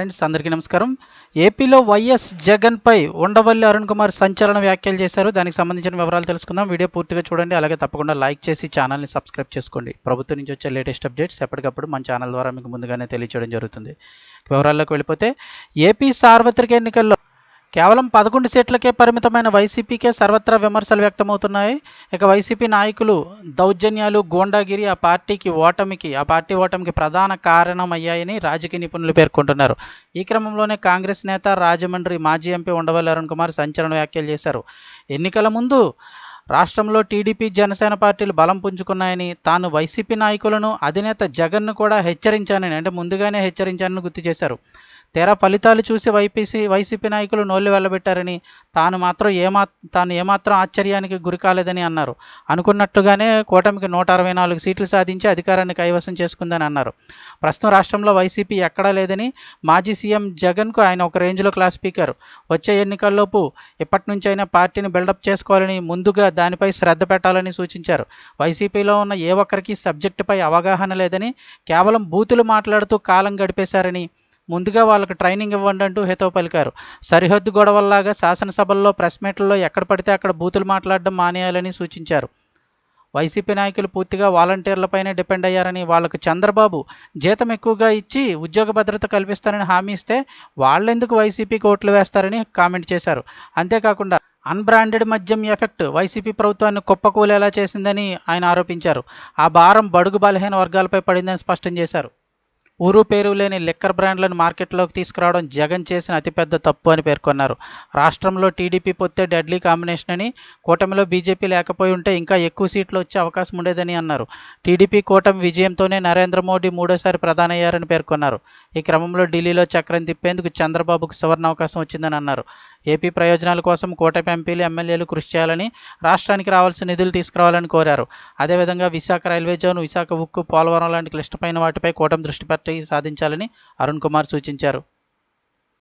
Friends అందరికీ నమస్కారం. ఏపీలో వైఎస్ జగన్పై ఉండవల్లి అరుణ్ కుమార్ సంచలన వ్యాఖ్యలు చేశారు. దానికి సంబంధించిన వివరాలు తెలుసుకుందాం. వీడియో పూర్తిగా చూడండి. అలాగే తప్పకుండా లైక్ చేసి ఛానల్ని సబ్స్క్రైబ్ చేసుకోండి. ప్రభుత్వం నుంచి వచ్చే లేటెస్ట్ అప్డేట్స్ ఎప్పటికప్పుడు మన ఛానల్ ద్వారా మీకు ముందుగానే తెలియచేయడం జరుగుతుంది. వివరాల్లోకి వెళ్ళిపోతే ఏపీ సార్వత్రిక ఎన్నికల్లో కేవలం పదకొండు సీట్లకే పరిమితమైన వైసీపీకే సర్వత్రా విమర్శలు వ్యక్తమవుతున్నాయి. ఇక వైసీపీ నాయకులు దౌర్జన్యాలు గోండాగిరి ఆ పార్టీకి ఓటమికి ఆ పార్టీ ఓటమికి ప్రధాన కారణమయ్యాయని రాజకీయ నిపుణులు పేర్కొంటున్నారు. ఈ క్రమంలోనే కాంగ్రెస్ నేత రాజమండ్రి మాజీ ఎంపీ ఉండవల్లి అరుణ్ కుమార్ సంచలన వ్యాఖ్యలు చేశారు. ఎన్నికల ముందు రాష్ట్రంలో టీడీపీ జనసేన పార్టీలు బలం పుంజుకున్నాయని తాను వైసీపీ నాయకులను అధినేత జగన్ను కూడా హెచ్చరించానని అంటే ముందుగానే హెచ్చరించానని గుర్తు చేశారు. తెర ఫలితాలు చూసి వైపీసీ వైసీపీ నాయకులు నోళ్ళు వెళ్ళబెట్టారని తాను మాత్రం ఏమా తాను ఏమాత్రం ఆశ్చర్యానికి గురి కాలేదని అన్నారు. అనుకున్నట్టుగానే కూటమికి నూట అరవై నాలుగు సీట్లు సాధించి అధికారాన్ని కైవసం చేసుకుందని అన్నారు. ప్రస్తుతం రాష్ట్రంలో వైసీపీ ఎక్కడా లేదని మాజీ సీఎం జగన్కు ఆయన ఒక రేంజ్లో క్లాస్ స్పీకర్. వచ్చే ఎన్నికల్లోపు ఇప్పటి నుంచైనా పార్టీని బిల్డప్ చేసుకోవాలని ముందుగా దానిపై శ్రద్ధ పెట్టాలని సూచించారు. వైసీపీలో ఉన్న ఏ ఒక్కరికి సబ్జెక్టుపై అవగాహన లేదని కేవలం బూతులు మాట్లాడుతూ కాలం గడిపేశారని ముందుగా వాళ్ళకి ట్రైనింగ్ ఇవ్వండి అంటూ హితవు పలికారు. సరిహద్దు గొడవల్లాగా శాసనసభల్లో ప్రెస్ మీట్లలో ఎక్కడ పడితే అక్కడ బూతులు మాట్లాడడం మానేయాలని సూచించారు. వైసీపీ నాయకులు పూర్తిగా వాలంటీర్లపైనే డిపెండ్ అయ్యారని వాళ్ళకు చంద్రబాబు జీతం ఎక్కువగా ఇచ్చి ఉద్యోగ భద్రత కల్పిస్తారని హామీ ఇస్తే వాళ్ళెందుకు వైసీపీకి ఓట్లు వేస్తారని కామెంట్ చేశారు. అంతేకాకుండా అన్బ్రాండెడ్ మద్యం ఎఫెక్ట్ వైసీపీ ప్రభుత్వాన్ని కుప్పకూలేలా చేసిందని ఆయన ఆరోపించారు. ఆ భారం బడుగు బలహీన వర్గాలపై పడిందని స్పష్టం చేశారు. ఊరు పేరు లేని లిక్కర్ బ్రాండ్లను మార్కెట్లోకి తీసుకురావడం జగన్ చేసిన అతిపెద్ద తప్పు అని పేర్కొన్నారు. రాష్ట్రంలో టీడీపీ పొత్తే డెడ్లీ కాంబినేషన్ అని కూటమిలో బీజేపీ లేకపోయి ఉంటే ఇంకా ఎక్కువ సీట్లు వచ్చే అవకాశం ఉండేదని అన్నారు. టీడీపీ కూటమి విజయంతోనే నరేంద్ర మోడీ మూడోసారి ప్రధానయ్యారని పేర్కొన్నారు. ఈ క్రమంలో ఢిల్లీలో చక్రం తిప్పేందుకు చంద్రబాబుకు సువర్ణ అవకాశం వచ్చిందని అన్నారు. ఏపీ ప్రయోజనాల కోసం కూటమి ఎంపీలు ఎమ్మెల్యేలు కృషి చేయాలని రాష్ట్రానికి రావాల్సిన నిధులు తీసుకురావాలని కోరారు. అదేవిధంగా విశాఖ రైల్వే జోన్ విశాఖ ఉక్కు పోలవరం లాంటి క్లిష్టమైన వాటిపై కూటమి దృష్టి పెట్టి సాధించాలని అరుణ్ కుమార్ సూచించారు.